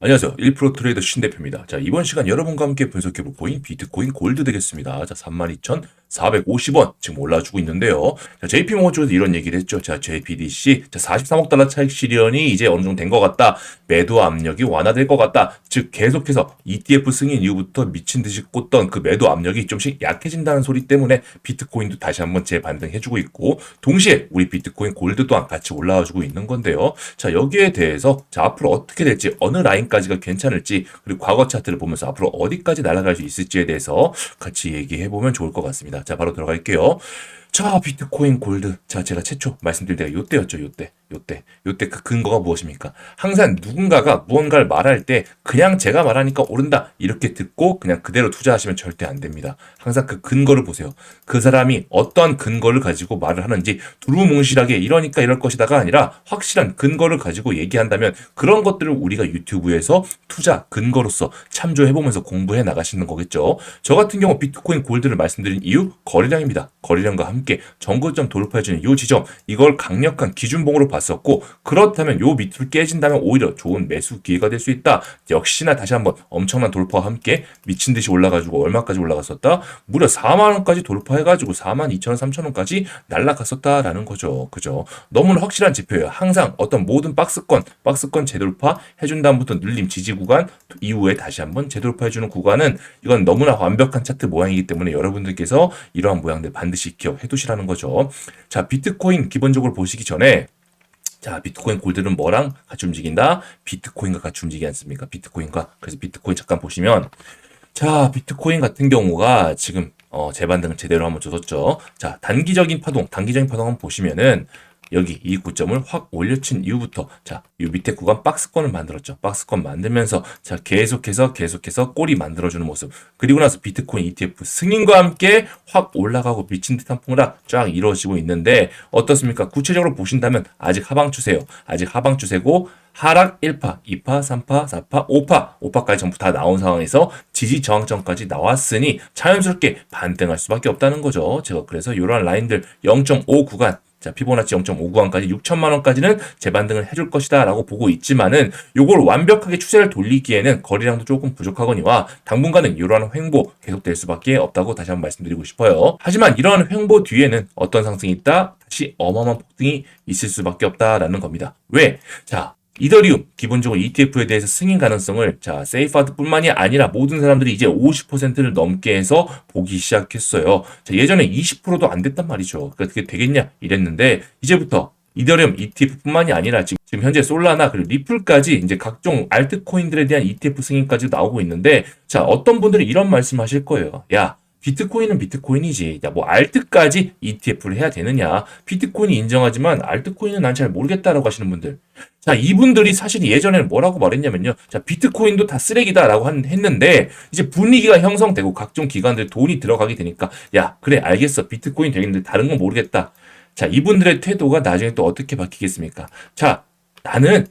안녕하세요. 1프로 트레이더 신 대표입니다. 자, 이번 시간 여러분과 함께 분석해 볼 코인 비트코인 골드 되겠습니다. 자, 32,450원 지금 올라주고 있는데요. 자, JP모건 쪽에서 이런 얘기를 했죠. 자, JPDC 자, 43억 달러 차익 실현이 이제 어느 정도 된 것 같다. 매도 압력이 완화될 것 같다. 즉 계속해서 ETF 승인 이후부터 미친 듯이 꽂던 그 매도 압력이 좀씩 약해진다는 소리 때문에 비트코인도 다시 한번 재반등해 주고 있고 동시에 우리 비트코인 골드 또한 같이 올라와 주고 있는 건데요. 자, 여기에 대해서 자, 앞으로 어떻게 될지 어느 라인 까지가 괜찮을지 그리고 과거 차트를 보면서 앞으로 어디까지 날아갈 수 있을지에 대해서 같이 얘기해 보면 좋을 것 같습니다. 자, 바로 들어갈게요. 자, 비트코인 골드. 자, 제가 최초 말씀드릴 때가 요때였죠, 요때. 요때. 요때 그 근거가 무엇입니까? 항상 누군가가 무언가를 말할 때 그냥 제가 말하니까 오른다. 이렇게 듣고 그냥 그대로 투자하시면 절대 안 됩니다. 항상 그 근거를 보세요. 그 사람이 어떠한 근거를 가지고 말을 하는지 두루뭉실하게 이러니까 이럴 것이다가 아니라 확실한 근거를 가지고 얘기한다면 그런 것들을 우리가 유튜브에서 투자 근거로서 참조해보면서 공부해 나가시는 거겠죠. 저 같은 경우 비트코인 골드를 말씀드린 이유 거래량입니다. 거래량과 함께 정고점 돌파해주는 이 지점 이걸 강력한 기준봉으로 봤었고 그렇다면 요 밑으로 깨진다면 오히려 좋은 매수 기회가 될 수 있다. 역시나 다시 한번 엄청난 돌파와 함께 미친 듯이 올라가지고 얼마까지 올라갔었다? 무려 4만 원까지 돌파해가지고 4만 2천 원, 3천 원까지 날라갔었다라는 거죠. 그죠? 너무나 확실한 지표예요. 항상 어떤 모든 박스권, 박스권 재돌파 해준 다음부터 눌림 지지 구간 이후에 다시 한번 재돌파해주는 구간은 이건 너무나 완벽한 차트 모양이기 때문에 여러분들께서 이러한 모양들 반드시 기억해 두 시라는 거죠. 자, 비트코인 기본적으로 보시기 전에 자, 비트코인 골드는 뭐랑 같이 움직인다? 비트코인과 같이 움직이지 않습니까? 비트코인과. 그래서 비트코인 잠깐 보시면 자, 비트코인 같은 경우가 지금 어, 재반등을 제대로 한번 줬었죠. 자, 단기적인 파동, 단기적인 파동 한번 보시면은 여기 이 구점을 확 올려친 이후부터 자, 이 밑에 구간 박스권을 만들었죠. 박스권 만들면서 자, 계속해서 계속해서 꼬리 만들어주는 모습. 그리고 나서 비트코인 ETF 승인과 함께 확 올라가고 미친 듯한 폭락 쫙 이루어지고 있는데 어떻습니까? 구체적으로 보신다면 아직 하방 추세요. 아직 하방 추세고 하락 1파, 2파, 3파, 4파, 5파, 5파까지 전부 다 나온 상황에서 지지 저항점까지 나왔으니 자연스럽게 반등할 수밖에 없다는 거죠. 제가 그래서 이러한 라인들 0.5 구간 자, 피보나치 0.5 구간까지 6천만 원까지는 재반등을 해줄 것이다라고 보고 있지만은 요걸 완벽하게 추세를 돌리기에는 거리량도 조금 부족하거니와 당분간은 이러한 횡보 계속될 수밖에 없다고 다시 한번 말씀드리고 싶어요. 하지만 이러한 횡보 뒤에는 어떤 상승이 있다? 다시 어마어마한 폭등이 있을 수밖에 없다라는 겁니다. 왜? 자, 이더리움 기본적으로 ETF에 대해서 승인 가능성을 자 세이프하드뿐만이 아니라 모든 사람들이 이제 50%를 넘게 해서 보기 시작했어요. 자, 예전에 20%도 안 됐단 말이죠. 그러니까 그게 되겠냐 이랬는데 이제부터 이더리움 ETF뿐만이 아니라 지금 현재 솔라나 그리고 리플까지 이제 각종 알트코인들에 대한 ETF 승인까지 나오고 있는데 자 어떤 분들이 이런 말씀하실 거예요. 야 비트코인은 비트코인이지. 야, 뭐 알트까지 ETF를 해야 되느냐? 비트코인이 인정하지만 알트코인은 난 잘 모르겠다라고 하시는 분들. 자, 이분들이 사실 예전에는 뭐라고 말했냐면요. 자, 비트코인도 다 쓰레기다라고 한, 했는데 이제 분위기가 형성되고 각종 기관들 돈이 들어가게 되니까 야, 그래 알겠어. 비트코인 되겠는데 다른 건 모르겠다. 자, 이분들의 태도가 나중에 또 어떻게 바뀌겠습니까? 자, 나는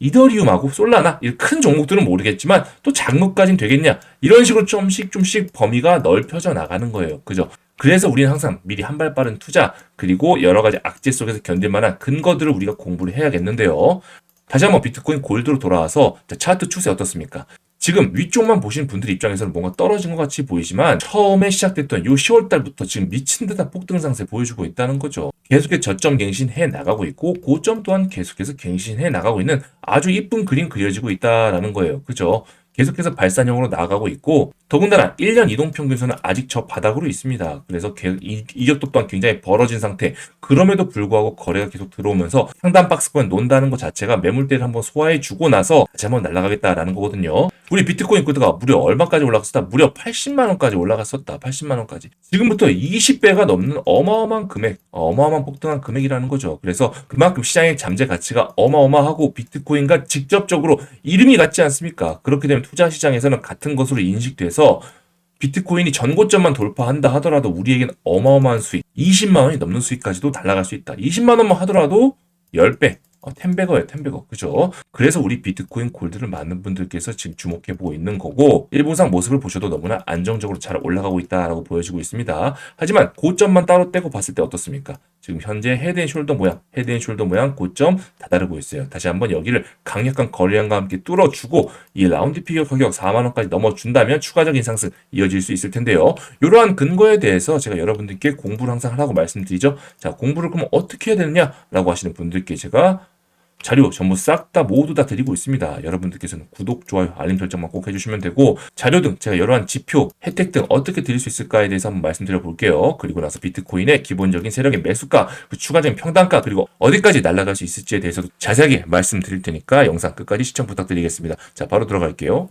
이더리움하고 솔라나 이큰 종목들은 모르겠지만 또 작목까진 되겠냐? 이런 식으로 좀씩 좀씩 범위가 넓혀져 나가는 거예요. 그죠? 그래서 우리는 항상 미리 한 발 빠른 투자 그리고 여러 가지 악재 속에서 견딜 만한 근거들을 우리가 공부를 해야겠는데요. 다시 한번 비트코인 골드로 돌아와서 자, 차트 추세 어떻습니까? 지금 위쪽만 보신 분들 입장에서는 뭔가 떨어진 것 같이 보이지만 처음에 시작됐던 요 10월 달부터 지금 미친 듯한 폭등 상세 보여주고 있다는 거죠. 계속해서 저점 갱신해 나가고 있고 고점 또한 계속해서 갱신해 나가고 있는 아주 이쁜 그림 그려지고 있다라는 거예요. 그죠? 계속해서 발산형으로 나가고 있고 더군다나 1년 이동평균선은 아직 저 바닥으로 있습니다. 그래서 이, 이격도 또한 굉장히 벌어진 상태. 그럼에도 불구하고 거래가 계속 들어오면서 상단 박스권 논다는 것 자체가 매물대를 한번 소화해 주고 나서 다시 한번 날아가겠다라는 거거든요. 우리 비트코인 코드가 무려 얼마까지 올라갔었다? 무려 80만 원까지 올라갔었다. 80만 원까지. 지금부터 20배가 넘는 어마어마한 금액, 어마어마한 폭등한 금액이라는 거죠. 그래서 그만큼 시장의 잠재 가치가 어마어마하고 비트코인과 직접적으로 이름이 같지 않습니까? 그렇게 되면 투자 시장에서는 같은 것으로 인식돼서 비트코인이 전고점만 돌파한다 하더라도 우리에겐 어마어마한 수익, 20만 원이 넘는 수익까지도 달라갈 수 있다. 20만 원만 하더라도 10배, 어, 텐베거예요, 텐베거. 그죠? 그래서 우리 비트코인 골드를 많은 분들께서 지금 주목해 보고 있는 거고, 일본상 모습을 보셔도 너무나 안정적으로 잘 올라가고 있다라고 보여지고 있습니다. 하지만 고점만 따로 떼고 봤을 때 어떻습니까? 지금 현재 헤드앤숄더 모양, 헤드앤숄더 모양 고점 다다르고 있어요. 다시 한번 여기를 강력한 거래량과 함께 뚫어주고 이 라운드 피겨 가격 4만 원까지 넘어준다면 추가적인 상승 이어질 수 있을 텐데요. 이러한 근거에 대해서 제가 여러분들께 공부를 항상 하라고 말씀드리죠. 자, 공부를 그럼 어떻게 해야 되느냐라고 하시는 분들께 제가 자료 전부 싹 다 모두 다 드리고 있습니다. 여러분들께서는 구독, 좋아요, 알림 설정만 꼭 해주시면 되고 자료 등 제가 여러한 지표, 혜택 등 어떻게 드릴 수 있을까에 대해서 한번 말씀드려 볼게요. 그리고 나서 비트코인의 기본적인 세력의 매수가, 그 추가적인 평단가 그리고 어디까지 날아갈 수 있을지에 대해서도 자세하게 말씀드릴 테니까 영상 끝까지 시청 부탁드리겠습니다. 자, 바로 들어갈게요.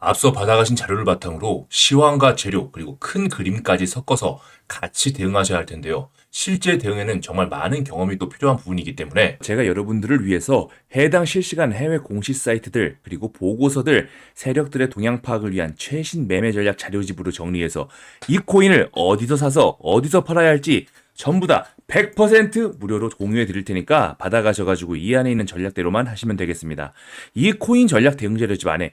앞서 받아가신 자료를 바탕으로 시황과 재료 그리고 큰 그림까지 섞어서 같이 대응하셔야 할 텐데요. 실제 대응에는 정말 많은 경험이 또 필요한 부분이기 때문에 제가 여러분들을 위해서 해당 실시간 해외 공시 사이트들 그리고 보고서들 세력들의 동향 파악을 위한 최신 매매 전략 자료집으로 정리해서 이 코인을 어디서 사서 어디서 팔아야 할지 전부 다 100% 무료로 공유해 드릴 테니까 받아가셔가지고 이 안에 있는 전략대로만 하시면 되겠습니다. 이 코인 전략 대응 자료집 안에